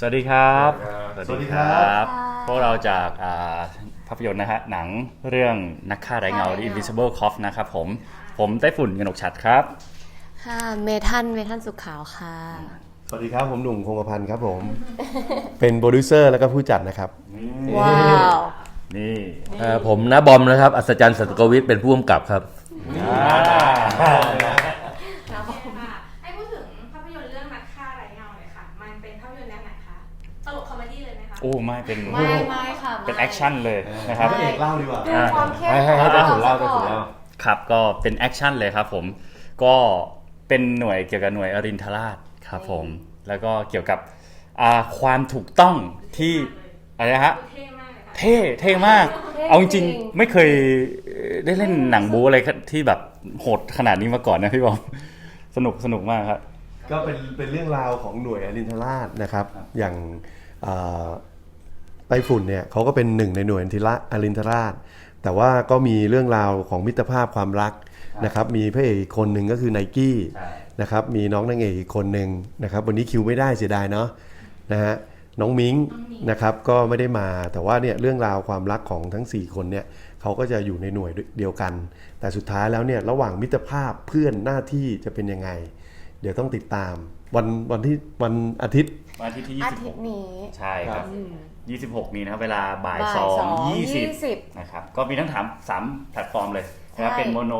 สวัสดีครับ สวัสดีครับ พวกเราจากอ่าภาพยนตร์นะฮะหนังเรื่องนักฆ่าไร้เงา The Invisible Cop นะครับผม ผมไต้ฝุ่นกนกฉัดครับ ค่ะ เมทันเมทันสุขขาวค่ะ สวัสดีครับ ผมหนุ่มคงกระพันธ์ครับผม เป็นโปรดิวเซอร์แล้วก็ผู้จัดนะครับ ว้าว นี่เอ่อผมนะบอมนะครับ อัศจรรย์สัตกวิทย์เป็นผู้กำกับครับ โอ้ไม่เป็นไม่ไม่ค่ะเป็นแอคชั่นเลยนะครับ พระเอกเล่าดีกว่า ดูความเข้มให้ให้ให้ข้นไต้ฝุ่นเล่าไต้ฝุ่นก่อเล่า ครับก็เป็นแอคชั่นเลยครับผมก็เป็นหน่วยเกี่ยวกับหน่วยอรินทราชครับผมแล้วก็เกี่ยวกับอ่าความถูกต้องที่อะไรนะฮะเท่มากเลยค่ะ เท่เท่มาก เอาจริงๆไม่เคยได้เล่นหนังบูอะไรที่แบบโหดขนาดนี้มาก่อนนะพี่บอมสนุกสนุกมากครับ ก็เป็นเป็นเรื่องราวของหน่วยอรินทราชนะครับ อย่างเอ่อ ไต้ฝุ่นเนี่ยเขาก็เป็นหนึ่งในหน่วยอรินทราอรินทราช แต่ว่าก็มีเรื่องราวของมิตรภาพความรักนะครับ มีพระเอกอีกคนหนึ่งก็คือไนกี้ใช่นะครับ มีน้องนางเอกอีกคนหนึ่งนะครับ วันนี้คิวไม่ได้เสียดายเนาะนะฮะน้องมิงนะครับก็ไม่ได้มาแต่ว่าเนี่ยเรื่องราวความรักของทั้ง 4 คนเนี่ยเขาก็จะอยู่ในหน่วยเดียวกัน แต่สุดท้ายแล้วเนี่ยระหว่างมิตรภาพเพื่อนหน้าที่จะเป็นยังไง เดี๋ยวต้องติดตาม วันวันที่วันอาทิตย์วันอาทิตย์ที่อาทิตย์นี้ 26ใช่ครับ 26 นี้นะครับ เวลาบ่ายบ่ายสองสองยี่สิบยี่สิบ นะครับ ก็มีทั้งถามสามแพลตฟอร์มเลยนะครับ ใช่ เป็นโมโน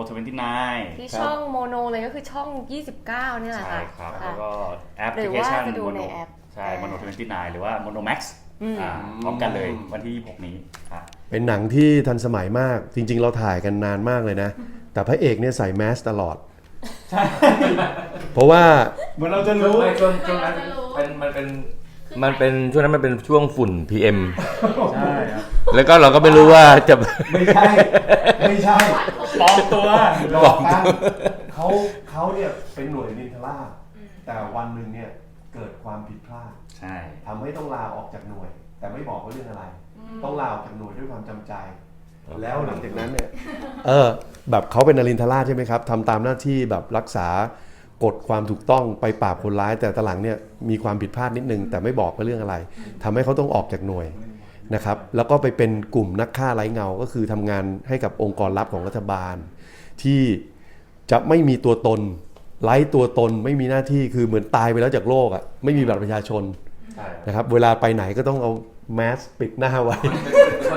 29ที่ช่องโมโนเลยก็คือช่อง 29 เนี่ยแหละใช่ค่ะครับแล้วก็แอปพหรืลิอเคว่าชันจะดูโมโนในแอปใช่อ่าโมโน29หรือว่าโมโนแม็กซ์พร้อมกันเลยวันที่ 26 นี้ครับ เป็นหนังที่ทันสมัยมาก จริง ๆ เราถ่ายกันนานมากเลยนะ แต่พระเอกเนี่ยใส่แมสตลอด เพราะว่า เหมือนเราจะรู้ไม่ช่วงช่วงนั้นเป็นมันเป็น มันเป็นช่วงนั้นมันเป็นช่วงฝุ่น PM ใช่ครับแล้วก็เราก็ไม่รู้ว่าจะ ไม่ใช่ ไม่ใช่ปลอมตัว หลอกกันเขาเขาเนี่ยเป็นหน่วยนินทราชแต่วันหนึ่งเนี่ยเกิดความผิดพลาดใช่ ทำให้ต้องลาออกจากหน่วย แต่ไม่บอกว่าเรื่องอะไร ต้องลาออกจากหน่วยด้วยความจำใจ แล้วหลังจากนั้นเนี่ย เออแบบเขาเป็นอรินทราชใช่ไหมครับทำตามหน้าที่แบบรักษา กฎความถูกต้องไปปราบคนร้าย แต่ตอนหลังเนี่ยมีความผิดพลาดนิดนึง แต่ไม่บอกว่าเรื่องอะไรทำให้เขาต้องออกจากหน่วยนะครับ แล้วก็ไปเป็นกลุ่มนักฆ่าไร้เงา ก็คือทำงานให้กับองค์กรลับของรัฐบาล ที่จะไม่มีตัวตนไร้ตัวตนไม่มีหน้าที่คือเหมือนตายไปแล้วจากโลกอะไม่มีบัตรประชาชนใช่นะครับ เวลาไปไหนก็ต้องเอาแมสปิดหน้าไว้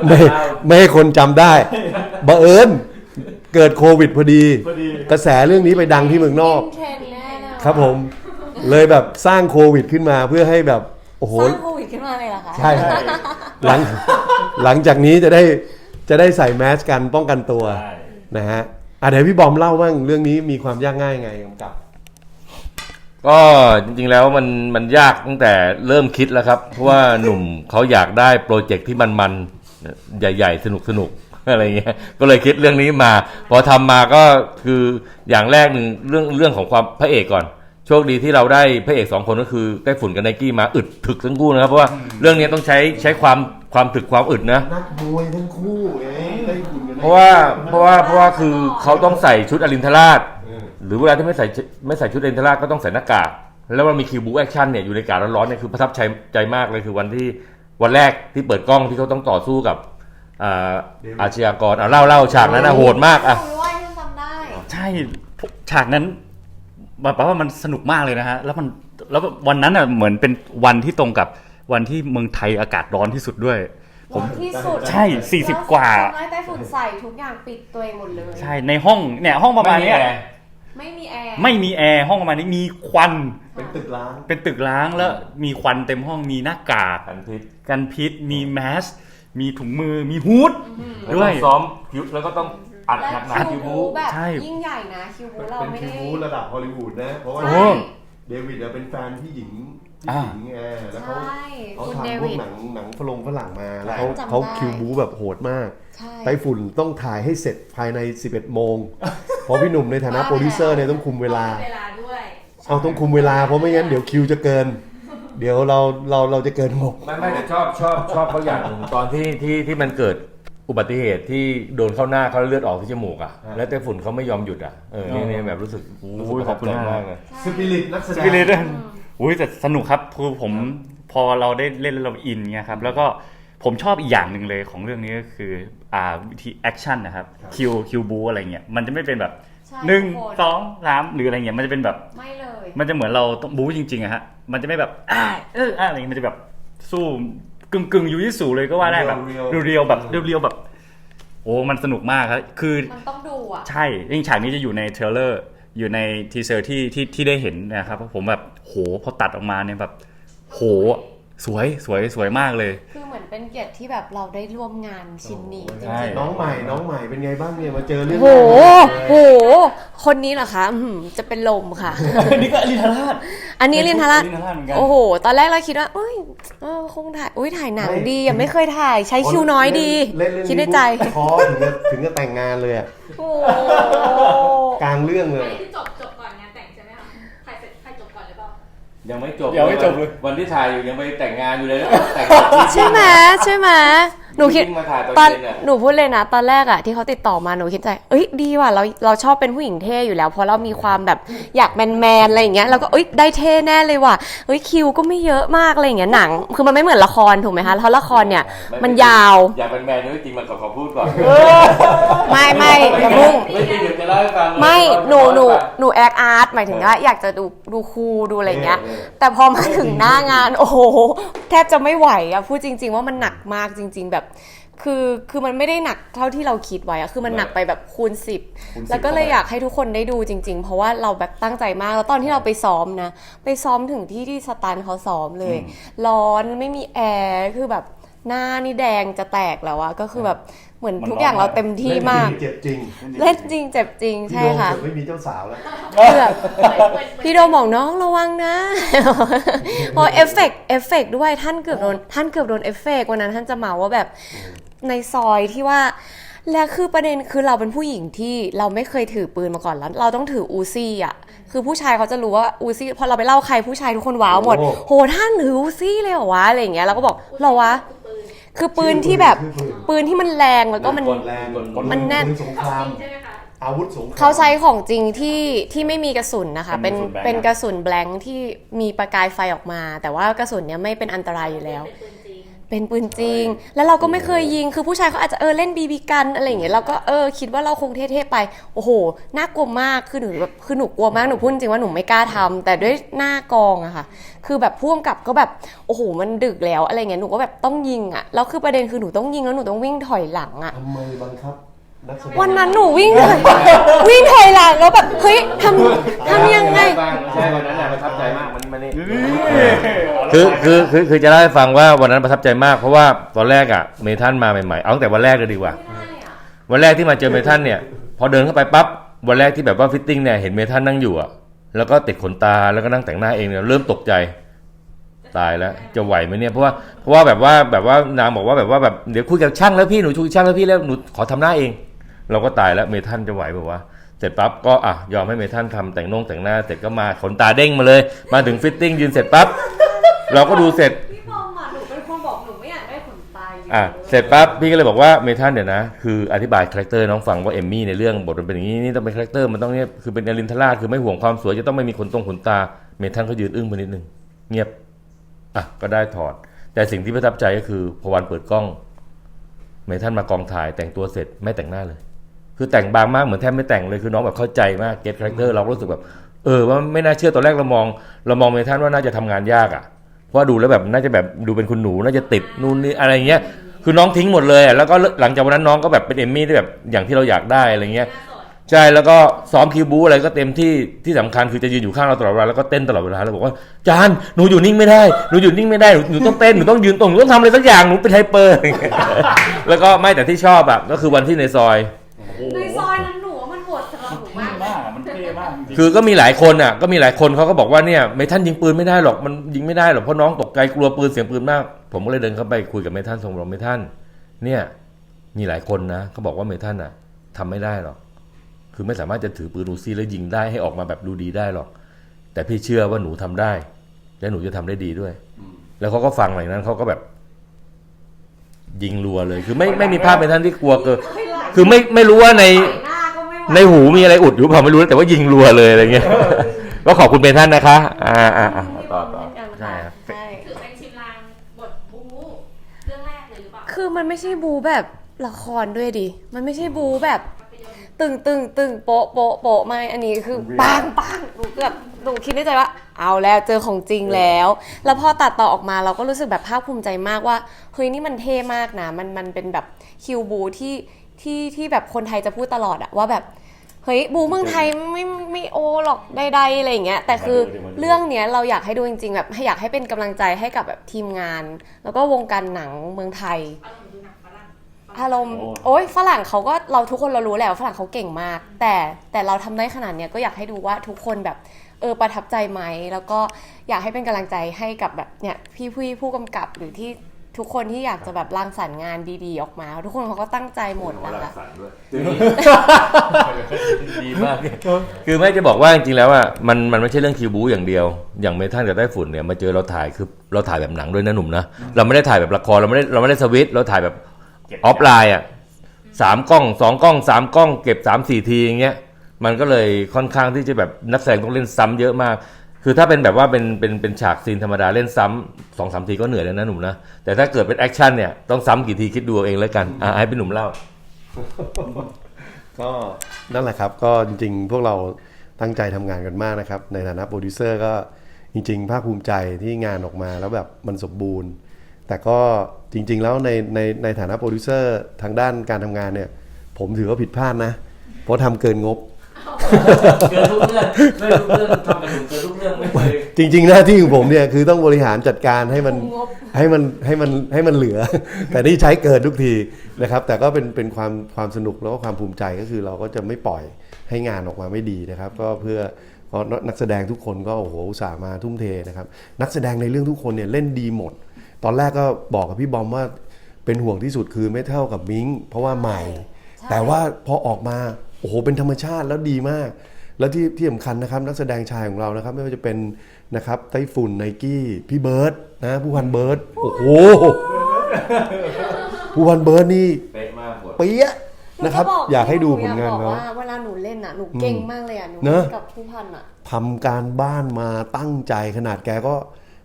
ไม่ไม่ให้คนจำได้บังเอิญเกิดโควิดพอดี กระแสเรื่องนี้ไปดังที่เมืองนอก ครับผมเลยแบบสร้างโควิดขึ้นมาเพื่อให้แบบโอ้โห สร้างโควิดขึ้นมาเลยเหรอคะใช่ หลังหลังจากนี้จะได้จะได้ใส่แมสกันป้องกันตัวใช่ นะฮะอะเดี๋ยวพี่บอมเล่าบ้างเรื่องนี้มีความยากง่ายไงกำกับ ก็จริงๆแล้วมันมันยากตั้งแต่เริ่มคิดแล้วครับ เพราะว่าหนุ่มเขาอยากได้โปรเจกต์ที่มันๆใหญ่ ๆ สนุกๆ อะไรเงี้ยก็เลยคิดเรื่องนี้มา พอทำมาก็คืออย่างแรกหนึ่งเรื่องเรื่องของความพระเอกก่อน โชคดีที่เราได้พระเอกสองคนก็คือไต้ฝุ่นกับไนกี้มาอึดถึกทั้งคู่นะครับเพราะว่าเรื่องนี้ต้องใช้ใช้ความความถึกความอึดนะนักมวยทั้งคู่ไงได้หุ่นกันเพราะว่าเพราะว่าเพราะว่าคือเขาต้องใส่ชุดอรินทราช หรือเวลาที่ไม่ใส่ไม่ใส่ชุดอรินทราชก็ต้องใส่หน้ากากแล้วมันมีคิวบูแอคชั่นเนี่ยอยู่ในอากาศร้อนๆเนี่ยคือประทับใจใจมากเลยคือวันที่วันแรกที่เปิดกล้องที่เขาต้องต่อสู้กับ อ่าอาชญากรอะเล่าเล่าฉากนั้นนะโหดมากอะจำด้วยจำได้ ใช่ฉากนั้นแบบว่ามันสนุกมากเลยนะฮะ แล้วมันแล้ววันนั้นอะเหมือนเป็นวันที่ตรงกับวันที่เมืองไทยอากาศร้อนที่สุดด้วย ผม ที่สุดใช่ 40 กว่า ทำให้ไต้ฝุ่นใส่ทุกอย่างปิดตัวเองหมดเลย ใช่ในห้องเนี่ยห้องประมาณเนี้ยไม่มีแอร์ไม่มีแอร์ห้องประมาณนี้มีควันเป็นตึกล้างเป็นตึกล้างแล้วมีควันเต็มห้องมีหน้ากาก กันพิษ กันพิษมีแมส มีถุงมือมีฮูด แล้วด้วต้ยองซ้อมคิวแล้วก็ต้องอัดและหนักหนาคิคิววบู บูแบบใช่ ยิ่งใหญ่นะคิวบูเราเป็นไม่คิได้วบูระดับฮอลลีวูดนะ เพราะว่าโอ้เดวิดเนี่ยเป็นแฟนพี่หญิงพี่อ่าหญิงแอร์แล้วเขาใช่ เขาคุณเดทำพววิกด หนังหนังฝรั่งฝรั่งมาแล้วใช่เขาจำได้ เขาคิวบูแบบโหดมาก ใช่ ไต้ฝุ่นต้องถ่ายให้เสร็จภายใน 11 โมง เพราะพี่หนุ่มในฐานะโปรดิวเซอร์เนี่ยต้องคุมเวลา เวลาด้วย เอาต้องคุมเวลาเพราะไม่งั้นเดี๋ยวคิวจะเกิน เดี๋ยวเราเราเราจะเกินหกไม่ไม่แต่ชอบชอบชอบเขาอย่างหนึ่งตอนที่ที่ที่มันเกิดอุบัติเหตุที่โดนเข้าหน้าเขาเลือดออกที่จมูกอะ แล้วไต้ฝุ่นเขาไม่ยอมหยุดอะเออนี่นี่แบบรู้สึกโอ้ยขอบคุณมากเลยสปิริตนักแสสดงปิริตอุ้ยแต่สนุกครับคือผมพอเราได้เล่นแล้วเราอินเงี้ยครับแล้วก็ผมชอบอีกอย่างหนึ่งเลยของเรื่องนี้ก็คืออ่าวิธีแอคชั่นนะครับคิวคิวบูอะไรเงี้ยมันจะไม่เป็นแบบใช่หนึ่งทุกคนสองสามหรืออะไรเงี้ยมันจะเป็นแบบไม่เลย มันจะเหมือนเราต้องบู๊จริงๆอะฮะ มันจะไม่แบบอ่าเอออ่าอะไรอย่างงี้มันจะแบบสู้กึ่งกึ่งๆยูยิสูเลยก็ว่าได้แบบเรียวๆเรียวๆแบบเรียวๆแบบ โอ้มันสนุกมากครับ คือมันต้องดูอะใช่ยิ่งฉากนี้จะอยู่ในเทรลเลอร์อยู่ในทีเซอร์ที่ที่ที่ได้เห็นนะครับผมแบบโหพอตัดออกมาเนี่ยแบบ โห สวยสวยสวยมากเลย คือเหมือนเป็นเกียรติที่แบบเราได้ร่วมงานชิ้นนี้จใช่ริงๆน้องใหม่น้องใหม่เป็นไงบ้างเนี่ยมาเจอเรื่องโหแรกโห คนนี้เหรอคะอื้อหือจะเป็นลมค่ะ นี่ก็อลินทราช อันนี้ลินทราชลินทราชเหมือนกัน โอ้โห ตอนแรกเราคิดว่าเอ้ยเออคงถ่ายอุ้ยถ่ายหนังดียังไม่เคยถ่ายใช้คิวน้อยดี เล่นเรื่องคิดในใจ ท้อถึงจะถึงจะแต่งงานเลยอะโอ้กลางเรื่องเลอันยนี้คือจบ ยังไม่จบยังไม่จบเลย วันที่ถ่ายอยู่ยังไปแต่งงานอยู่เลยแล้วแต่งใช่ไหมใช่ไหม หนูคิดวิ่งมาถ่ายตอนตอนเย็นอะ หนูพูดเลยนะตอนแรกอะที่เขาติดต่อมาหนูคิดใจเอ้ยดีว่ะเราเราชอบเป็นผู้หญิงเท่อยู่แล้วเพราะเรามีความแบบอยากแมนแมนๆอะไรอย่างเงี้ยเราก็เอ้ยได้เท่แน่เลยว่ะเอ้ยคิวก็ไม่เยอะมากอะไรอย่างเงี้ยหนัง คือมันไม่เหมือนละครถูกไหมคะเพราะละครเนี่ยมันยาว อยากเป็นแมนนี่จริงมาขอขอพูดก่อนไม่ไม่อย่าพุ่ง ไม่จริงเดี๋ยวจะเล่าให้ฟังเลยไม่หนูหนูเล่าให้ฟังหนูแอคอาร์ตหมายถึงว่าอยากจะดูดูครูดูอะไรอย่างเงี้ยเออเออแต่พอมาถึงหน้างาน โอ้โห แทบจะไม่ไหวอะพูดจริง ๆ ว่ามันหนักมากจริง ๆ แบบคือคือมันไม่ได้หนักเท่าที่เราคิดไว้อะคือมันหนักไปแบบคูณสิบคูณ 10 แล้วก็เลยอยากให้ทุกคนได้ดูจริง ๆ เพราะว่าเราแบบตั้งใจมาก แล้วตอนที่เราไปซ้อมนะ ไปซ้อมถึงที่ที่สตันเขาซ้อมเลย ร้อนไม่มีแอร์คือแบบ หน้านี่แดงจะแตกแล้วอะก็คือแบบเหมือนมันทุกอย่างร้อนเราเต็มที่มาก เจ็บจริงเล่นจริงเจ็บจริงพี่ใช่โดมค่ะเกือบไม่มีเจ้าสาวแล้วคือแบบพี่โดมบอกน้องระวังนะเพราะเอฟเฟกต์เอฟเฟกต์ด้วยท่านเกือบโดนท่านเกือบโดนเอฟเฟกต์วันนั้นท่านจะเมาว่าแบบในซอยที่ว่าแล้วคือประเด็นคือเราเป็นผู้หญิงที่เราไม่เคยถือปืนมาก่อนแล้ว เราต้องถืออูซี่อะคือผู้ชายเขาจะรู้ว่าอูซี่พอเราไปเล่าใครผู้ชายทุกคนว้าวหมดโอ้โหท่านถืออูซี่เลยเหรอวะอะไรอย่างเงี้ยเราก็บอกเหรอวะ คือปืนที่แบบคือปืนปืนที่มันแรงแล้วก็มันแรงมันแน่น ปืสงครามใช่ไหมคะอาวุธสงครามเขาใช้ของจริงที่ที่ไม่มีกระสุนนะคะเป็เป็นนกระสุนแบล็งเป็นกระสุนแบงค์ที่มีประกายไฟออกมา แต่ว่ากระสุนเนี้ยไม่เป็นอันตรายอยู่แล้ว เป็นปืนจริง เป็นปืนจริง แล้วเราก็ไม่เคยยิง คือผู้ชายเขาอาจจะเออเล่นบีบีกันอะไรอย่างเงี้ย เราก็เออคิดว่าเราคงเท่ๆไป โอ้โห น่ากลัวมาก คือหนูแบบคือหนูกลัวมาก หนูพูดจริงว่าหนูไม่กล้าทำแต่ด้วยหน้ากองอะค่ะ คือแบบพ่วงกับก็แบบ โอ้โห มันดึกแล้วอะไรเงี้ย หนูก็แบบต้องยิงอะแล้วคือประเด็นคือหนูต้องยิงแล้วหนูต้องวิ่งถอยหลังอะทำไมบังคับ นักแสดง วันนั้นหนูวิ่งถอยวิ่งถอยหลังแล้วแบบเฮ้ยทำทำยังไงใช่วันนั้นน่ะประทับใจมากมันมันนี่ คือคือคือคือจะเล่าให้ฟังว่าวันนั้นประทับใจมากเพราะว่าตอนแรกอะเมทันมาใหม่ๆเอาตั้งแต่วันแรกเลยดีกว่า วันแรกที่มาเจอเมทันเนี่ย พอเดินเข้าไปปั๊บวันแรกที่แบบว่าฟิตติ้งเนี่ยเห็นเมทันนั่งอยู่อะแล้วก็ติดขนตาแล้วก็นั่งแต่งหน้าเองเนี่ยเริ่มตกใจตายแล้วจะไหวไหมเนี่ยเพราะว่าเพราะว่าแบบว่าแบบว่านางบอกว่าแบบว่าแบบเดี๋ยวคุยกับช่างแล้วพี่หนูคุยกับช่างแล้วพี่แล้วหนูขอทำหน้าเอง เราก็ตายแล้วเมทันจะไหวแบบว่าเสร็จปั๊บก็อะยอมให้เมทันทำแต่งนงแต่งหน้าเสร็จก็มาขนตาเด้งมาเลย มาถึงฟิตติ้งยืนเสร็จปั๊บเราก็ดูเสร็จพี่บอมอะหนูเป็นคนบอกหนูไม่อยากได้ขนตาเยอะอะเสร็จปั๊บพี่ก็เลยบอกว่าเมทันเดี๋ยวนะ คืออธิบายคาแรคเตอร์น้องฟังว่าเอมมี่ในเรื่องบทมันเป็นอย่างนี้นี่ต้องเป็นคาแรคเตอร์มันต้องเนี่ยคือเป็นอลินทราชคือไม่ห่วงความสวยจะต้องไม่มีขนตรงขนตา เมทันเขายืนอึ้งไปนิดนึงเงียบอะก็ได้ถอด แต่สิ่งที่ประทับใจก็คือพอวันเปิดกล้อง เมทันมากองถ่ายแต่งตัวเสร็จไม่แต่งหน้าเลย คือแต่งบางมากเหมือนแทบไม่แต่งเลยคือน้องแบบเข้าใจมากเก็ตคาแรคเตอร์เราก็รู้สึกแบบเออว่าไม่น่าเชื่อตอนแรกเรามอง เรามองเมทันว่าน่าจะทำงานยากอะเพราะว่าดูแล้วแบบน่าจะแบบดูเป็นคุณหนูน่าจะติดนู่นนี่อะไรเงี้ยคือน้องทิ้งหมดเลยอะแล้วก็หลังจากวันนั้นน้องก็แบบเป็นเอมมี่ที่แบบอย่างที่เราอยากได้อะไรเงี้ยหน้าสดใช่แล้วก็ซ้อมคิวบูอะไรก็เต็มที่ที่สำคัญคือจะยืนอยู่ข้างเราตลอดเวลาแล้วก็เต้นตลอดเวลาแล้วบอกว่าจานหนูอยู่นิ่งไม่ได้หนูอยู่นิ่งไม่ได้หนูหนูต้องเต้นหนูต้องยืนตรงหนูต้องทำอะไรสักอย่างหนูเป็นไฮเปอร์แล้วก็ไม่แต่ที่ชอบอะก็คือวันที่ในซอย คือก็มีหลายคนอะ ก็มีหลายคนเขาก็บอกว่าเนี่ยเมทันยิงปืนไม่ได้หรอกมันยิงไม่ได้หรอกเพราะน้องตกใจกลัวปืนเสียงปืนมาก ผมก็เลยเดินเข้าไปคุยกับเมทันส่งบอกเมทันเนี่ยมีหลายคนนะเขาบอกว่าเมทันอะทำไม่ได้หรอก คือไม่สามารถจะถือปืนอูซี่แล้วยิงได้ให้ออกมาแบบดูดีได้หรอก แต่พี่เชื่อว่าหนูทำได้ และหนูจะทำได้ดีด้วย แล้วเขาก็ฟังหลังนั้นเขาก็แบบ ยิงรัวเลย คือไม่ไม่มีภาพเมทันที่กลัวเกินคือไม่ไม่รู้ว่าใน หน้าก็ไม่ไหวในหูมีอะไรอุดอยู่เปล่าไม่รู้แต่ว่ายิงรัวเลยอะไรเงี้ย ก็ขอบคุณเมทันนะคะ อ่าอ่าอ่าต่อต่อเช่นกันค่ะใช่ครับ ใช่ ถือเป็นชิมลางบทบู๊เรื่องแรกเลยหรือเปล่าคือมันไม่ใช่บูแบบละครด้วยดิ มันไม่ใช่บูแบบภาพยนตร์ตึงตึงตึงโป๊ะโป๊ะโป๊ะไม่ อันนี้คือปังปังหนูแบบหนูคิดในใจว่า เอาแล้วเจอของจริงแล้ว แล้วพอตัดต่อออกมาเราก็รู้สึกแบบภาคภูมิใจมากว่า เฮ้ยนี่มันเท่มากนะ มันมันเป็นแบบคิวบูที่ ที่ที่แบบคนไทยจะพูดตลอดอะว่าแบบเฮ้ยบูเมืองไทยไม่ไม่โอหรอกใดๆอะไรอย่างเงี้ยแต่คือเรื่องเนี้ยเราอยากให้ดูจริง ๆ แบบให้อยากให้เป็นกำลังใจให้กับแบบทีมงาน แล้วก็วงการหนังเมืองไทย อารมณ์ดูหนังฝรั่งอารมณ์โอ้ยฝรั่งเขาก็เราทุกคนเรารู้แหละว่าฝรั่งเขาเก่งมาก แต่แต่เราทำได้ขนาดเนี้ยก็อยากให้ดูว่าทุกคนแบบเออประทับใจไหมแล้วก็อยากให้เป็นกำลังใจให้กับแบบเนี่ยพี่ผู้ผู้กำกับหรือที่ ทุกคนที่อยากจะแบบรังสรรค์งานดีๆออกมา ทุกคนเขาก็ตั้งใจหมดนะคะดีมากเนี่ยคือไม่จะบอกว่าจริงๆแล้วอะมันมันไม่ใช่เรื่องคิวบูอย่างเดียว อย่างเมทัลกับไต้ฝุ่นเนี่ยมาเจอเราถ่ายคือเราถ่ายแบบหนังด้วยนะหนุ่มนะเราไม่ได้ถ่ายแบบละครเราไม่ได้เราไม่ได้สวิตช์เราถ่ายแบบออฟไลน์อะสามกล้องสองกล้องสามกล้องเก็บสามสี่ทีอย่างเงี้ยมันก็เลยค่อนข้างที่จะแบบนักแสดงต้องเล่นซ้ำเยอะมาก คือถ้าเป็นแบบว่าเป็นเป็นเป็นฉากซีนธรรมดาเล่นซ้ำสองสามทีก็เหนื่อยแล้วนะหนุ่มนะ แต่ถ้าเกิดเป็นแอคชั่นเนี่ยต้องซ้ำกี่ทีคิดดูเอาเองแล้วกันอะให้เป็นหนุ่มเล่า ก็นั่นแหละครับ ก็จริงๆ พวกเราตั้งใจทำงานกันมากนะครับ ในฐานะโปรดิวเซอร์ก็จริง ๆ ภาคภูมิใจที่งานออกมาแล้วแบบมันสมบูรณ์ แต่ก็จริง ๆ แล้วในในในฐานะโปรดิวเซอร์ทางด้านการทำงานเนี่ย ผมถือว่าผิดพลาดนะ เพราะทำเกินงบ เกินทุกเรื่องไม่ทุกเรื่องทำกันถึงเกินทุกเรื่องไม่เคยจริง ๆ หน้าที่ของผมเนี่ยคือต้องบริหารจัดการให้มันงบ ให้มันให้มันให้มันเหลือ แต่นี่ใช้เกินทุกทีนะครับ แต่ก็เป็นเป็นความความสนุกแล้วก็ความภูมิใจก็คือเราก็จะไม่ปล่อยให้งานออกมาไม่ดีนะครับ ก็เพื่อเพราะนักแสดงทุกคนก็โอ้โหอุตส่าห์มาทุ่มเทนะครับ นักแสดงในเรื่องทุกคนเนี่ยเล่นดีหมด ตอนแรกก็บอกกับพี่บอมว่าเป็นห่วงที่สุดคือไม่เท่ากับมิงเพราะว่าใหม่แต่ว่าพอออกมา โอ้โหเป็นธรรมชาติแล้วดีมาก แล้วที่ที่สำคัญนะครับนักแสดงชายของเรานะครับ ไม่ว่าจะเป็นนะครับไต้ฝุ่นไนกี้พี่เบิร์ดนะผู้พันเบิร์ดโอ้โหผู้พันเบิร์ดนี่เป๊ะมากหมด เปี้ยะนะครับหอยากให้ดูผลงานหเขาอยกบอกว่าเวลาหนูเล่นอะหนูเก่งมากเลยอะหนูเนอะกับผู้พันอะ ทำการบ้านมาตั้งใจขนาดแกก็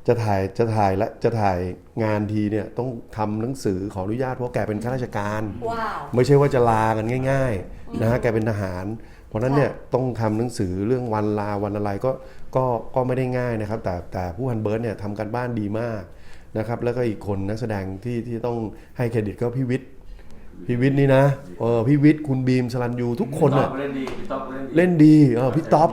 จะถ่ายจะถ่ายและจะถ่ายงานทีเนี่ยต้องทำหนังสือขออนุญาตเพราะแกเป็นข้าราชการ ว้าว ไม่ใช่ว่าจะลากันง่ายๆ นะฮะแกเป็นทหาร เพราะฉะนั้นเนี่ยต้องทำหนังสือเรื่องวันลาวันอะไรก็ก็ก็ไม่ได้ง่ายนะครับ แต่แต่ผู้พันเบิร์ตเนี่ยทำการบ้านดีมากนะครับแล้วก็อีกคนนักแสดงที่ที่ต้องให้เครดิตก็พี่วิทย์พี่วิทย์นี่นะเออพี่วิทย์คุณบีมสลันยูทุกคนอะเล่นดีพี่ต๊อกเล่นดีเออพี่ต๊อป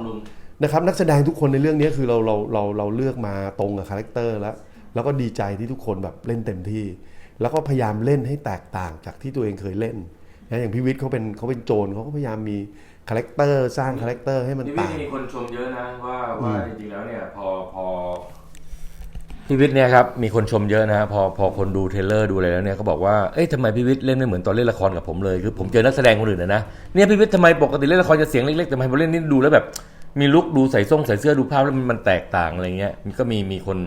นะครับนักแสดงทุกคนในเรื่องนี้คือเราเราเราเราเลือกมาตรงกับคาแรคเตอร์แล้วแล้วก็ดีใจที่ทุกคนแบบเล่นเต็มที่ แล้วก็พยายามเล่นให้แตกต่างจากที่ตัวเองเคยเล่น นะอย่างพี่วิทย์เขาเป็นเขาเป็นโจรเขาก็พยายามมีคาแรคเตอร์สร้างคาแรคเตอร์ให้มันพี่วิทต่างย์มีคนชมเยอะนะว่าอืว่ามจริงๆแล้วเนี่ยพอพอพี่วิทย์เนี่ยครับมีคนชมเยอะนะพอพอคนดูเทรลเลอร์ดูอะไรแล้วเนี่ยก็บอกว่าเอ้ยทำไมพี่วิทย์เล่นไม่เหมือนตอนเล่นละครกับผมเลยคือผมเจอนักแสดงคนอื่นนะนะเนี่ยพี่วิทย์ทำไมปกติเล่นละครจะเสียงเล็กๆแต่ทำไมพอเล่นนี่ดูแล้วแบบ มีลุคดูใส่ส่งใส่เสื้อดูภาพแล้วมันมันแตกต่างอะไรเงี้ยมันก็มีมีคน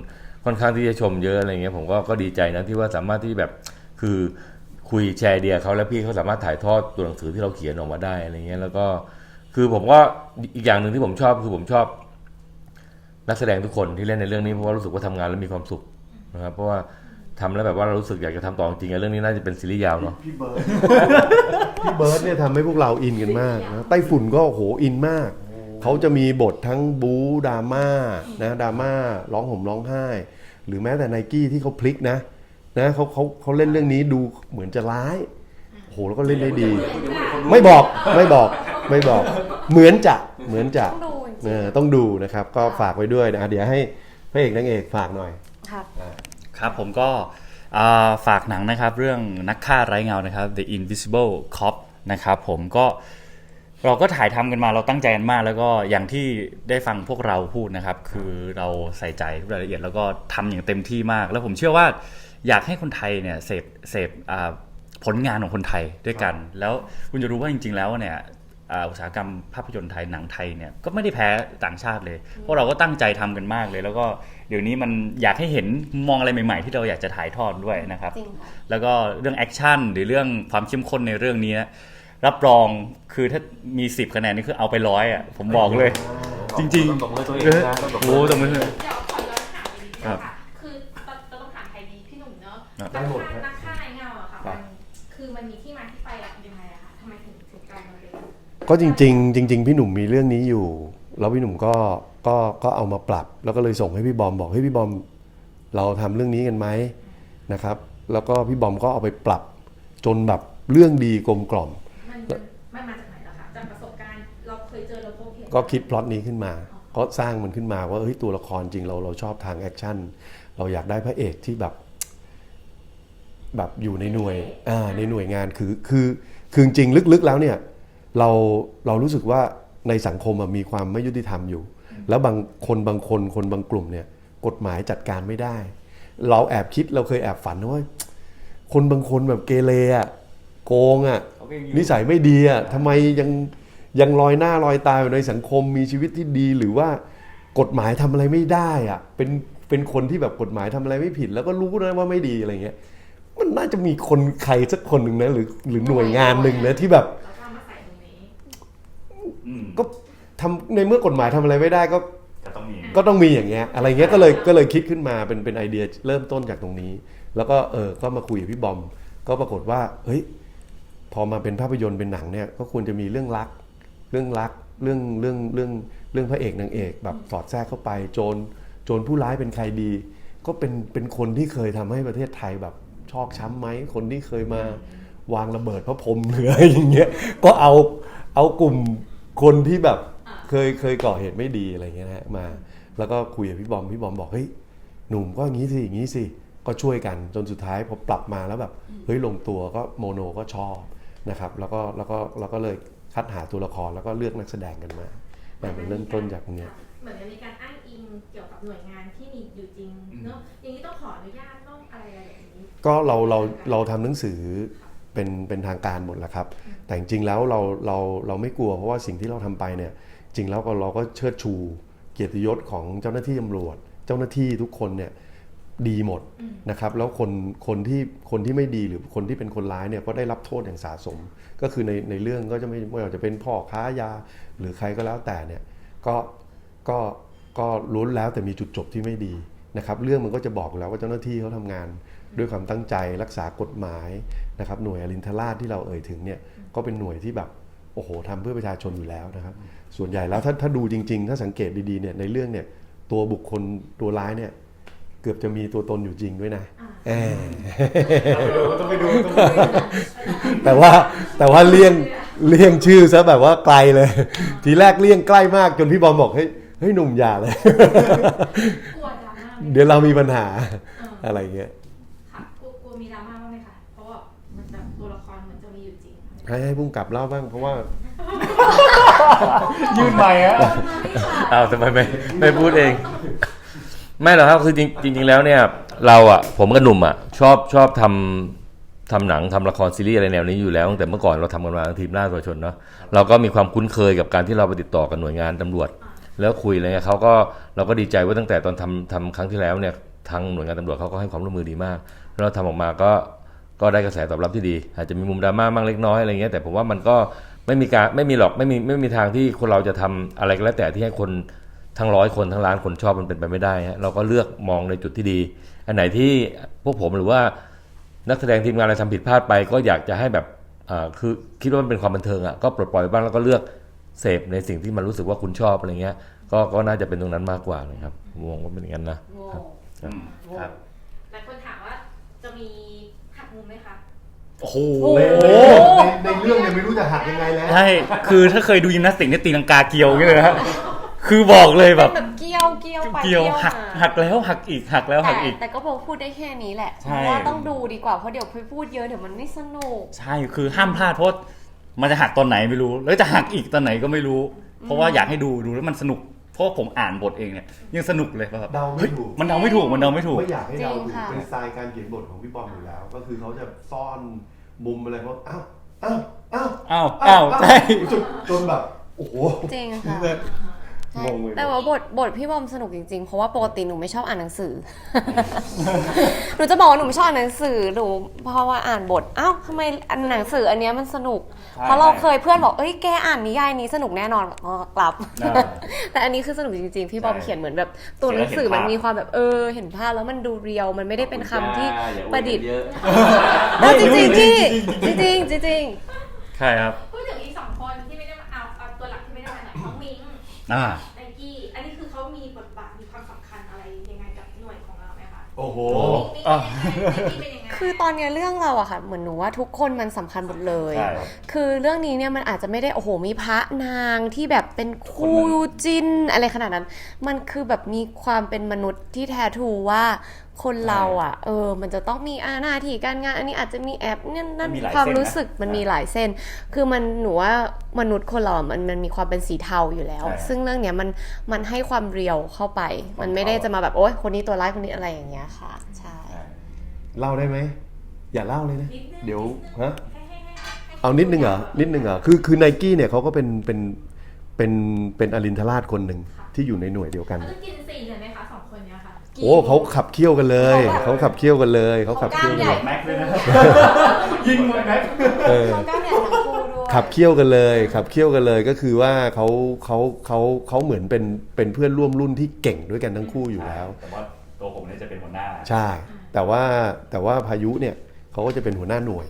ค่อนข้างที่จะชมเยอะอะไรเงี้ยผมก็ก็ดีใจนะที่ว่าสามารถที่แบบคือ คุยแชร์ไอเดียเขาแล้วพี่เขาสามารถถ่ายทอดตัวหนังสือที่เราเขียนออกมาได้อะไรเงี้ยแล้วก็คือผมก็อีกอย่างหนึ่งที่ผมชอบคือผมชอบ นักแสดงทุกคนที่เล่นในเรื่องนี้เพราะว่ารู้สึกว่าทำงานแล้วมีความสุขนะครับเพราะว่าทำแล้วแบบว่าเรารู้สึกอยากจะทำต่อจริงๆเรื่องนี้น่าจะเป็นซีรีส์ยาวเนาะพี่เบิร์ดพี่เบิร์ดเนี่ยทำให้พวกเราอินกันมากนะไต้ฝุ่นก็โอ้โหอินมาก เขาจะมีบททั้งบู๊ดราม่านะดราม่าร้องห่มร้องไห้ หรือแม้แต่ไนกี้ที่เขาพลิกนะ นะเขาเขาเขาเล่นเรื่องนี้ดูเหมือนจะร้ายโอ้โหแล้วก็เล่นได้ดี ไม่บอกไม่บอกไม่บอก เหมือนจะเหมือนจะต้องดูจริงๆ เออต้องดูนะครับ ก็ฝากไว้ด้วยนะเดี๋ยวให้พระเอกนางเอกฝากหน่อยครับครับผมก็อ่าฝากหนังนะครับเรื่องนักฆ่าไร้เงานะครับ The Invisible Cop นะครับผมก็เราก็ถ่ายทำกันมาเราตั้งใจกันมาก แล้วก็อย่างที่ได้ฟังพวกเราพูดนะครับ คือเราใส่ใจทุกรายละเอียดแล้วก็ทำอย่างเต็มที่มาก แล้วผมเชื่อว่า อยากให้คนไทยเนี่ยเสพเสพอ่าผลงานของคนไทยด้วยกัน แล้วคุณจะรู้ว่าจริง ๆ แล้วเนี่ยอ่าอุตสาหกรรมภาพยนตร์ไทยหนังไทยเนี่ยก็ไม่ได้แพ้ต่างชาติเลยเพราะเราก็ตั้งใจทำกันมากเลย แล้วก็เดี๋ยวนี้มันอยากให้เห็นมองอะไรใหม่ๆ ที่เราอยากจะถ่ายทอดด้วยนะครับจริงค่ะแล้วก็เรื่องแอคชั่นหรือเรื่องความเข้มข้นในเรื่องนี้นะรับรองคือถ้ามี 10 คะแนนนี่คือเอาไปร้อยอะผมบอกเลย จริงๆตบมือตัวเองเออนะต้องตบโอ้มือตบมือเลยเดี๋ยวขอย้อนถามนิดนึงครับค่ะคื ได้หมดนักฮะนักฆ่าไร้เงาอะค่ะครัมับนคือมันมีที่มาที่ไปยังไงอะคะทำไมถึงถึงกลายมาเป็นก็จริง ๆ จริง ๆ พี่หนุ่มมีเรื่องนี้อยู่ แล้วพี่หนุ่มก็ก็ก็เอามาปรับ แล้วก็เลยส่งให้พี่บอมบอกให้ยพี่บอมเราทำเรื่องนี้กันไหมนะครับ แล้วก็พี่บอมก็เอาไปปรับจนแบบเรื่องดีกลมกล่อม มันมันมันมาจากไหนล่ะคะจากประสบการณ์เราเคยเจอเราพบเห็นก็คิดพล็อตนี้ขึ้นมา ก็สร้างมันขึ้นมาว่าเฮ้ยตัวละครจริงเราเราชอบทางแอคชั่น เราอยากได้พระเอกที่แบบ แบบอยู่ในหน่วยอ่าในหน่วยงานคือคือคือจริงๆลึกๆแล้วเนี่ยเราเรารู้สึกว่าในสังคมอะมีความไม่ยุติธรรมอยู่ แล้วบางคนบางคนคนบางกลุ่มเนี่ยกฎหมายจัดการไม่ได้ เราแอบคิดเราเคยแอบฝันนะว่าคนบางคนแบบเกเรอะโกงอะเขาก็ยังอยู่นิสัยไม่ดีอะทำไมยังยังลอยหน้าลอยตาอยู่ในสังคมมีชีวิตที่ดีหรือว่ากฎหมายทำอะไรไม่ได้อะเป็นเป็นคนที่แบบกฎหมายทำอะไรไม่ผิด แล้วก็รู้นะว่าไม่ดีอะไรเงี้ย มันน่าจะมีคนใครสักคนหนึ่งนะหรือหรือหน่วยงานหนึ่งนะที่แบบ เราก็เอามาใส่ตรงนี้ อืมก็ทำในเมื่อกฎหมายทำอะไรไม่ได้ก็ก็ต้องมีก็ต้องมีอย่างเงี้ยอะไรเงี้ยก็เลยก็เลยคิดขึ้นมาเป็นเป็นไอเดียเริ่มต้นจากตรงนี้ แล้วก็เออก็มาคุยกับพี่บอม ก็ปรากฏว่าเฮ้ยพอมาเป็นภาพยนตร์เป็นหนังเนี่ยก็ควรจะมีเรื่องรัก เรื่องรักเรื่องเรื่องเรื่องเรื่องพระเอกนางเอก แบบสอดแทรกเข้าไปโจรโจรผู้ร้ายเป็นใครดี ก็เป็นเป็นคนที่เคยทำให้ประเทศไทยแบบช อกช้ำไหมคนที่เคยมาวางระเบิดพระพรหมหรืออะไรอย่างเงี้ยก็เอาเอากลุ่มคนที่แบบเคยเคยก่อเหตุไม่ดีอะไรเงี้ยนะฮะมา แล้วก็คุยกับพี่บอมพี่บอมบอกเฮ้ยหนุ่มก็อย่างนี้สิอย่างนี้สิก็ช่วยกันจนสุดท้ายพอปรับมาแล้วแบบเฮ้ยลงตัวก็โมโนก็ชอบนะครับแล้วก็แล้วก็แล้วก็เลยคัดหาตัวละครแล้วก็เลือกนักแสดงกันมาแต่มันเริ่มต้นจากตรงเนี้ยเหมือนจะมีการอ้างอิงเกี่ยวกับหน่วยงานที่มีอยู่จริงเนอะอย่างนี้ต้องขออนุญาตต้องอะไรอะไรอย่างนี้ ก็เราเราเราทำหนังสือเป็นเป็นทางการหมดแล้วครับ แต่จริงๆแล้วเราเราเราไม่กลัวเพราะว่าสิ่งที่เราทำไปเนี่ย จริงแล้วก็เราก็เชิดชูเกียรติยศของเจ้าหน้าที่ตำรวจ เจ้าหน้าที่ทุกคนเนี่ยดีหมดนะครับ แล้วคนคนที่คนที่ไม่ดีหรือคนที่เป็นคนร้ายเนี่ยก็ได้รับโทษอย่างสาสม ก็คือในในเรื่องก็จะไม่ไม่ว่าจะเป็นพ่อค้ายา หรือใครก็แล้วแต่เนี่ยก็ก็ก็ล้วนแล้วแต่มีจุดจบที่ไม่ดีนะครับ เรื่องมันก็จะบอกแล้วว่าเจ้าหน้าที่เขาทำงาน ด้วยความตั้งใจรักษากฎหมายนะครับหน่วยอรินทราชที่เราเอ่ยถึงเนี่ยก็เป็นหน่วยที่แบบโอ้โหทำเพื่อประชาชนอยู่แล้วนะครับ ส่วนใหญ่แล้วถ้าถ้าดูจริง ๆ ถ้าสังเกตดีๆเนี่ยในเรื่องเนี่ยตัวบุคคลตัวร้ายเนี่ยเกือบจะมีตัวตนอยู่จริงด้วยนะเออต้องไปดูต้องไปดูแต่ว่าแต่ว่าเลี่ยงเลี่ยงชื่อซะแบบว่าไกลเลย ทีแรกเลี่ยงใกล้มากจนพี่บอมบอกเฮ้ยเฮ้ยหนุ่มอย่าเลยกลัวดราม่าไหมเดี๋ยวเรามีปัญหาเอออะไรเงี้ย ให้ให้พุ่งกลับเล่าบ้างเพราะว่า ยื่นใหม่ฮะอ้าวทำไมไม่ไม่พูดเอง ไม่หรอกครับคือจริงจริง ๆ แล้วเนี่ย เราอะผมกับหนุ่มอะ ชอบชอบทำทำหนังทำละครซีรีส์อะไรแนวนี้อยู่แล้วตั้งแต่เมื่อก่อนเราทำกันมาทีมล่าตัวชนเนาะเราก็มีความคุ้นเคยกับการที่เราไปติดต่อกับหน่วยงานตำรวจ แล้วคุยอะไรเงี้ยเขาก็เราก็ดีใจว่าตั้งแต่ตอนทำทำครั้งที่แล้วเนี่ยทางหน่วยงานตำรวจเขาก็ให้ความร่วมมือดีมากแล้วเราทำออกมาก็ ก็ได้กระแสตอบรับที่ดี อาจจะมีมุมดราม่าบ้างเล็กน้อยอะไรเงี้ยแต่ผมว่ามันก็ไม่มีการไม่มีหรอกไม่มีไม่มีทางที่คนเราจะทำอะไรก็แล้วแต่ที่ให้คนทั้งร้อยคนทั้งล้านคนชอบมันเป็นไปไม่ได้ฮะเราก็เลือกมองในจุดที่ดี อันไหนที่พวกผมหรือว่านักแสดงทีมงานอะไรทำผิดพลาดไป ก็อยากจะให้แบบอ่าคือคิดว่ามันเป็นความบันเทิงอะก็ปลดปล่อยบ้างแล้วก็เลือกเสพในสิ่งที่มันรู้สึกว่าคุณชอบอะไรเงี้ยก็ก็น่าจะเป็นตรงนั้นมากกว่านะครับผมมองว่าเป็นอย่างนั้นนะครับอืมครับหลายคนถามว่าจะมีหั กมุมไหมคะ โอ้โหในในเรื่องเนี่ยไม่รู้จะหักยังไงแล้ว ใช่ คือถ้าเคยดูยิมนาสติกเนี่ยตีลังกาเกียวอย่างเงี้ยเลยฮะคือบอกเลยแบบแบบเกี้ยวเกี้ยวไปเกียวหักมาหักแล้วหักอีกหักแล้วหัแต่กอีก แต่ก็พอพูดได้แค่นี้แหละใช่เพราะว่าต้องดูดีกว่าเพราะเดี๋ยวไปพูดเยอะเดี๋ยวมันไม่สนุก ใช่ คือห้ามพลาดเพราะมันจะหักตอนไหนไม่รู้ แล้วจะหักอีกตอนไหนก็ไม่รู้ เพราะว่าอยากให้ดูดูแล้วมันสนุก เพราะว่าผมอ่านบทเองเนี่ยยังสนุกเลยแบบเดาไม่ฮ้ยถูก มันเดาไม่ถูกมันเดาไม่ถูก ไม่อยากให้เราจริงดูค่ะ เป็นสไตล์การเขียนบทของพี่บอมอยู่แล้ว ก็คือเขาจะซ่อนมุมอะไรเพราะอ้าวอ้าวอ้าวอ้าวอ้าวใช่ จนจนแบบ โอ้โหจริงค่ะใช่งงไปหมด แต่ว่าบทบทพี่บอมสนุกจริงๆ เพราะว่าปกติหนูไม่ชอบอ่านหนังสือ หนูจะบอกว่าหนูไม่ชอบอ่านหนังสือหนูเพราะว่าอ่านบทอ้าวทำไมอ่านหนังสืออันเนี้ยมันสนุก ใช่เพราะเราเคยเพื่อนบอกเอ้ยแกอ่านนิยายนี้สนุกแน่นอนอ๋อกลับ อ่า แต่อันนี้คือสนุกจริงๆ พี่บอมใช่เขียนเหมือนแบบตัวหนังสือเขียนแล้วเห็นภาพมันมีความแบบเออ เห็นภาพแล้วมันดูเรียวมันไม่ได้เป็นคำที่อย่าอวประดิษฐ์เยอะ เออจริงๆพี่จริงๆจริงใช่ครับ พูดถึง อ่า ไนกี้อันนี้คือเขามีบทบาทมีความสำคัญอะไรยังไงกับหน่วยของเราไหมคะโอ้โหมิงอะเป็นยังไงๆ คือตอนเนี้ยเรื่องเราอะค่ะเหมือนหนูว่าทุกคนมันสำคัญหมดเลย ใช่ครับ คือเรื่องนี้เนี่ยมันอาจจะไม่ได้โอ้โหมีพระนางที่แบบเป็นคู่จินอะไรขนาดนั้น มันคือแบบมีความเป็นมนุษย์ที่แท้ทรูว่าคนเราอะเออ มันจะต้องมีอาหน้าที่การงาน อันนี้อาจจะมีแอบเนี่ยนั่นมันมีหลายความเส้นรู้นะสึกมันอ่ามีมีหลายเส้น คือมันหนูว่ามนุษย์คนเราอะมันมันมีความเป็นสีเทาอยู่แล้ว ใช่ครับ ซึ่งเรื่องเนี้ยมันมันให้ความเรียวเข้าไปของมันไม่ได้เขาจะมาแบบโอ๊ยคนนี้ตัวร้ายคนนี้อะไรอย่างเงี้ยค่ะใช่ เล่าได้ไหมอย่าเล่าเลยนะ นิดนึงเดี๋ยวนิดนึงฮะ ให้ให้ให้ให้เอานิดนึงเหรอ นิดนึงเหรอ คือคือไนกี้เนี่ยเขาก็เป็นเป็นเป็นเป็นอรินทราชคนหนึ่งที่อยู่ในหน่วยเดียวกัน เขาจะกินสี่เลยไหมคะสองคนเนี้ยค่ะโอ้เขาขับเคี่ยวกันเลย เขาขับเคี่ยวกันเลยเขาขับเคี่ยวกันเลยแม็กเลยนะยิงหมดแม็กเออ เขาก้าวใหญ่ทั้งคู่ด้วยขับเคี่ยวกันเลยขับเคี่ยวกันเลยก็คือว่าเขาเขาเขาเขาเหมือนเป็นเป็นเพื่อนร่วมรุ่นที่เก่งด้วยกันทั้งคู่อยู่แล้ว แต่ว่าตัวผมเนี่ยจะเป็นหัวหน้า ใช่ แต่ว่าแต่ว่าพายุเนี่ยเขาก็จะเป็นหัวหน้าหน่วย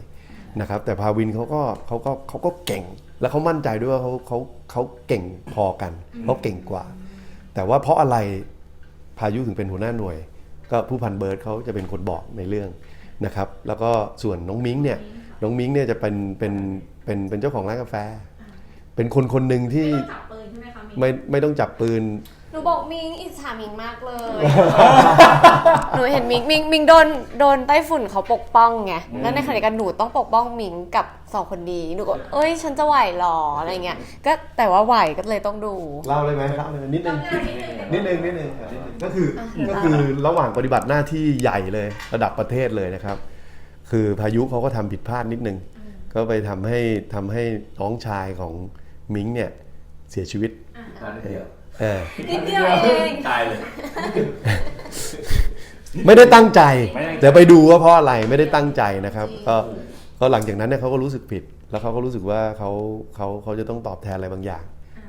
นะครับ แต่พาวินเขาก็เขาก็เขาก็เก่ง แล้วเขามั่นใจด้วยว่าเขาเขาเขาเก่งพอกันเขาเก่งกว่า แต่ว่าเพราะอะไรพายุถึงเป็นหัวหน้าหน่วย ก็ผู้พันเบิร์ดเขาจะเป็นคนบอกในเรื่องนะครับ แล้วก็ส่วนน้องมิ้งเนี่ยน้องมิ้งเนี่ยจะเป็นเป็นเป็นเป็นเจ้าของร้านกาแฟ เป็นคนคนหนึ่งที่ไม่ต้องจับปืนใช่ไหมคะมิงไม่ไม่ต้องจับปืนห นูบอกมิงอิจฉามิงมากเลย หนูเห็นมิงมิงมิงโดนโดนไต้ฝุ่นเขาปกป้องไง แล้วในขณะเดียวกันหนูต้องปกป้องมิงกับสองคนดีหนูก็เอ้ยฉันจะไหวหรออะไรเงี้ย ก็แต่ว่าไหวก็เลยต้องดู เล่าเลยไหมเล่าเลยนิดนึงต้องเล่านิดนึงนิดนึงนิดนึงก็คือก็คือระหว่างปฏิบัติหน้าที่ใหญ่เลยระดับประเทศเลยนะครับ คือพายุเขาก็ทำผิดพลาดนิดนึง ก็ไปทำให้ทำให้น้องชายของมิงเนี่ยเสียชีวิตเออ นิดเดียวเองตายเลย ไม่ได้ตั้งใจ ไม่ได้ตั้งใจ เดี๋ยวไปดูว่าเพราะอะไรไม่ได้ตั้งใจนะครับก็ก็หลังจากนั้นเนี่ยเขาก็รู้สึกผิด แล้วเขาก็รู้สึกว่าเขาเขาเขาจะต้องตอบแทนอะไรบางอย่าง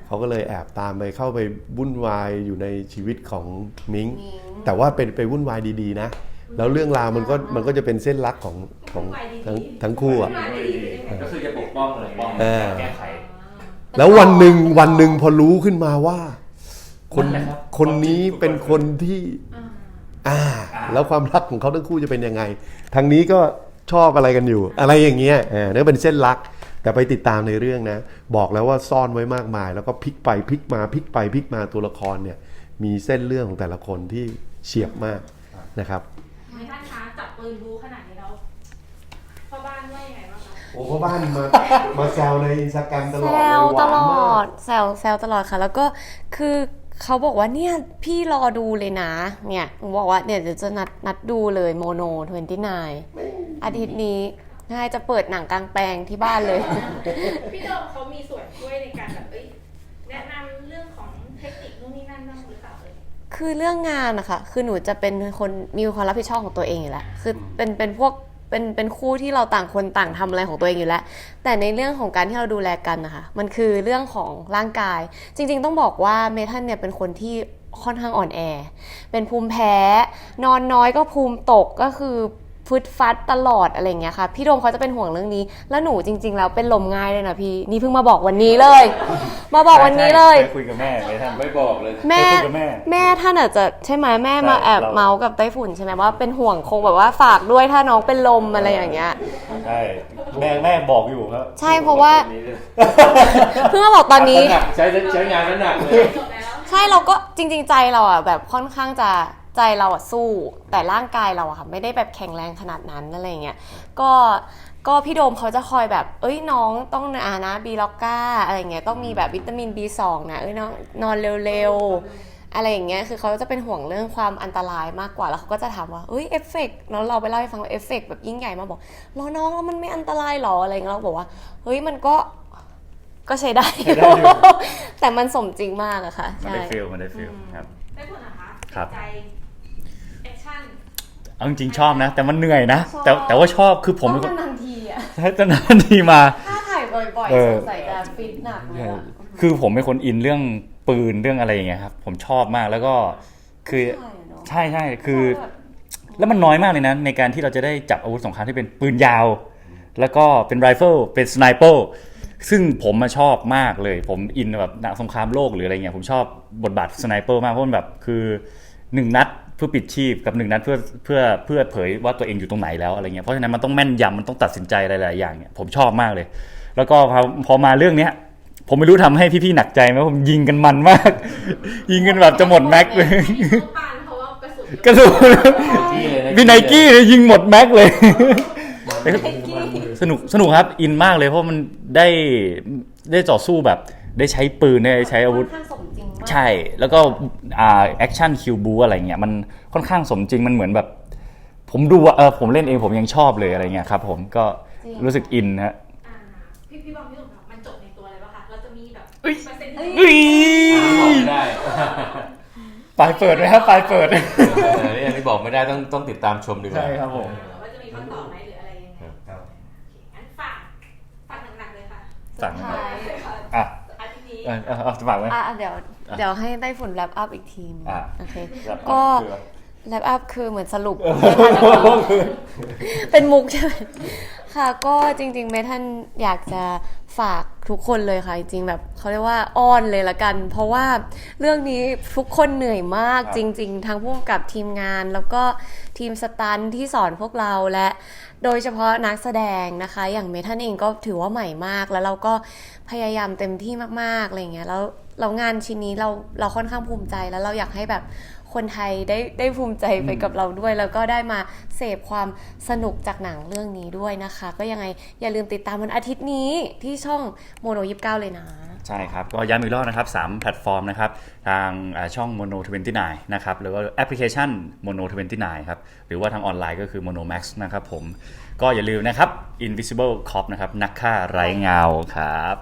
เขาก็เลยแอบตามไปเข้าไปวุ่นวายอยู่ในชีวิตของมิง แต่ว่าเป็นไปวุ่นวายดีๆนะ แล้วเรื่องราวมันก็มันก็จะเป็นเส้นรักของของทั้งทั้งคู่อะ ก็คือจะปกป้องเลยป้องเออ แก้ไข แล้ววันหนึ่งวันหนึ่งพอรู้ขึ้นมาว่า คนนั่นแหละครับ คนนี้เป็นคนที่ อ่าอ่า แล้วความรักของเขาทั้งคู่จะเป็นยังไง ทางนี้ก็ชอบอะไรกันอยู่ อะไรอย่างเงี้ยเออนั่นเป็นเส้นรัก แต่ไปติดตามในเรื่องนะ บอกแล้วว่าซ่อนไว้มากมาย แล้วก็พลิกไปพลิกมาพลิกไปพลิกมาตัวละครเนี่ย มีเส้นเรื่องของแต่ละคนที่เฉียบมากนะครับไม่ท่านคะจับปืนบูขนาดนี้แล้วพ่อบ้านว่ายังไงบ้างคะโอ้พ่อบ้านมา มาแซวในอินสตาแกรมตลแซอดวตลหวานอมากดแซวแซวตลอดค่ะ แล้วก็คือ เขาบอกว่าเนี่ยพี่รอดูเลยนะ เนี่ยหนูบอกว่าเนี่ยเดี๋ยวจะนัดนัดดูเลยโมโน29อาทิตย์นี้ง่ายจะเปิดหนังกลางแปลงที่บ้านเลย พี่โดมเขามีส่วนช่วยในการแบบเอ้ยแนะนำเรื่องของเทคนิคนู่นนี่นั่นบ้างหรือเปล่าเอ่ยคือเรื่องงานนะคะคือหนูจะเป็นคนมีความรับผิดชอบของตัวเองอยู่แล้วคือเป็นเป็นพวก เป็นเป็นคู่ที่เราต่างคนต่างทำอะไรของตัวเองอยู่แล้ว แต่ในเรื่องของการที่เราดูแลกันนะคะ มันคือเรื่องของร่างกาย จริง ๆ ต้องบอกว่าเมทันเนี่ยเป็นคนที่ค่อนข้างอ่อนแอ เป็นภูมิแพ้ นอนน้อยก็ภูมิตกก็คือ ฟึดฟัดตลอดอะไรอย่างเงี้ยค่ะ พี่โดมเขาจะเป็นห่วงเรื่องนี้ แล้วหนูจริง ๆ แล้วเป็นลมง่ายเลยนะพี่ นี่เพิ่งมาบอกวันนี้เลย มาบอกวันนี้เลย ไปคุยกับแม่ไปท่านไม่บอกเลยแม่ ไปคุยกับแม่ แม่ท่านอาจจะใช่ไหมแม่มาใช่แอบเราเมาส์กับไต้ฝุ่นใช่ไหมว่าเป็นห่วงคงแบบว่าฝากด้วยถ้าน้องเป็นลมอะไรอย่างเงี้ย ใช่แม่แม่บอกอยู่ครับ ใช่เพราะว่า เพิ่งมาบอกตอนนี้หนักใช้ใช้งานนั้นหนักเลยจบแล้วใช่เราก็จริง ๆ ใจเราอะแบบค่อนข้างจะ ใจเราอะสู้ แต่ร่างกายเราอะค่ะไม่ได้แบบแข็งแรงขนาดนั้นอะไรเงี้ยก็ก็พี่โดมเขาจะคอยแบบ เอ้ยน้องต้องอานะบีล็อกก้าอะไรเงี้ยต้องมีแบบวิตามิน B2 นะเอ้ยน้องนอนเร็วๆอะไรอย่างเงี้ยคือเขาจะเป็นห่วงเรื่องความอันตรายมากกว่าแล้วเขาก็จะถามว่าเอ้ยเอฟเฟกต์แล้วเราไปเล่าให้ฟังว่าเอฟเฟกต์แบบยิ่งใหญ่มากบอกรอน้องแล้วมันไม่อันตรายหรออะไรเงี้ยเราบอกว่าเฮ้ยมันก็ก็ใช้ได้ ใช้ได้อยู่ แต่มันสมจริงมากอะค่ะมันใช่ ได้ฟิลมันได้ฟิลครับ ได้ผลนะคะครับใจแอคชั่น เอาจริงๆชอบนะ แต่มันเหนื่อยนะ แต่แต่ว่าชอบคือผมเป็นคนนานทีอะใช้แต่นานทีมา ถ้าถ่ายบ่อยเออๆสงสัยจะฟิตหนักเลยอะคือผมเป็นคนอินเรื่องปืนเรื่องอะไรอย่างเงี้ยครับ ผมชอบมากแล้วก็คือใช่เนอะใช่ใช่คือแบบแล้วมันน้อยมากเลยนะ ในการที่เราจะได้จับอาวุธสงครามที่เป็นปืนยาว แล้วก็เป็นไรเฟิลเป็นสไนเปอร์ซึ่งผมมาชอบมากเลย ผมอินแบบหนังสงครามโลกหรืออะไรเงี้ยผมชอบบทบาทสไนเปอร์มากเพราะมันแบบคือหนึ่งนัด เพื่อปิดชีพกับหนึ่งนัดเพื่อเพื่อเพื่อเผยว่าตัวเองอยู่ตรงไหนแล้วอะไรเงี้ยเพราะฉะนั้นมันต้องแม่นยำมันต้องตัดสินใจหลายๆอย่างเนี่ยผมชอบมากเลย แล้วก็พอพอมาเรื่องเนี้ยผมไม่รู้ทำให้พี่ๆหนักใจไหมผมยิงกันมันมาก ยิงกันแบบจะหมดแม็กซ์เลยต้องปานเพราะว่ากระสุนเยอะกระสุนที่เลยนะมีไนกี้เลยยิงหมดแม็กซ์เลยสนุกสนุกครับอินมากเลยเพราะมันได้ได้ต่อสู้แบบ ได้ใช้ปืนได้ใช้อาวุธ ค่อนข้างสมจริงมากใช่แล้วก็อ่าแอคชั่นคิวบูอะไรเงี้ยมันค่อนข้างสมจริงมันเหมือนแบบ ผมดูอะเออผมเล่นเองผมยังชอบเลยอะไรเงี้ยครับผมก็รู้สึกอินฮะอ่าพี่พี่บอมพี่หนุ่มครับมันจบในตัวเลยป่ะคะเราจะมีแบบเปอร์เซ็นต์ที่เฮ้ยบอกไม่ได้ปลายเปิดไหมครับปลายเปิดเอออันนี้บอกไม่ได้ต้องต้องติดตามชมดีกว่าใช่ครับผมเออว่าจะมีคำตอบไหมหรืออะไรยังไงครับโอเคงั้นฝากฝากหนักๆเลยค่ะสั่งใช่อะอาทิตย์นี้เออเออเอาจะฝากไว้อะเดี๋ยวเดี๋ยวให้ได้ฝุ่นแรปอัพอีกทีนึงอะโอเคครับก็คือ แรปอัพคือเหมือนสรุปเป็นมุกใช่ไหมค่ะก็จริงๆเมทันอยากจะฝากทุกคนเลยค่ะ จริงๆแบบเขาเรียกว่าอ้อนเลยละกัน เพราะว่าเรื่องนี้ทุกคนเหนื่อยมากครับจริง ๆ ทั้งผู้กำกับทีมงาน แล้วก็ทีมสตันท์ที่สอนพวกเราและโดยเฉพาะนักแสดงนะคะ อย่างเมทันเองก็ถือว่าใหม่มาก แล้วเราก็พยายามเต็มที่มากๆอะไรอย่างเงี้ยแล้วเรางานชิ้นนี้เราเราค่อนข้างภูมิใจแล้วเราอยากให้แบบ คนไทยได้ได้ภูมิใจไปกับเราด้วย แล้วก็ได้มาเสพความสนุกจากหนังเรื่องนี้ด้วยนะคะ ก็ยังไงอย่าลืมติดตามวันอาทิตย์นี้ที่ช่องโมโนยิบเก้าเลยนะใช่ครับ ก็ย้ำอีกรอบนะครับ 3 แพลตฟอร์มนะครับ ทางอ่าช่อง Mono 29 นะครับ หรือว่าแอปพลิเคชัน Mono 29 ครับ หรือว่าทางออนไลน์ก็คือ Mono Max นะครับผม ก็อย่าลืมนะครับ Invisible Cop นะครับ นักฆ่าไร้เงาครับ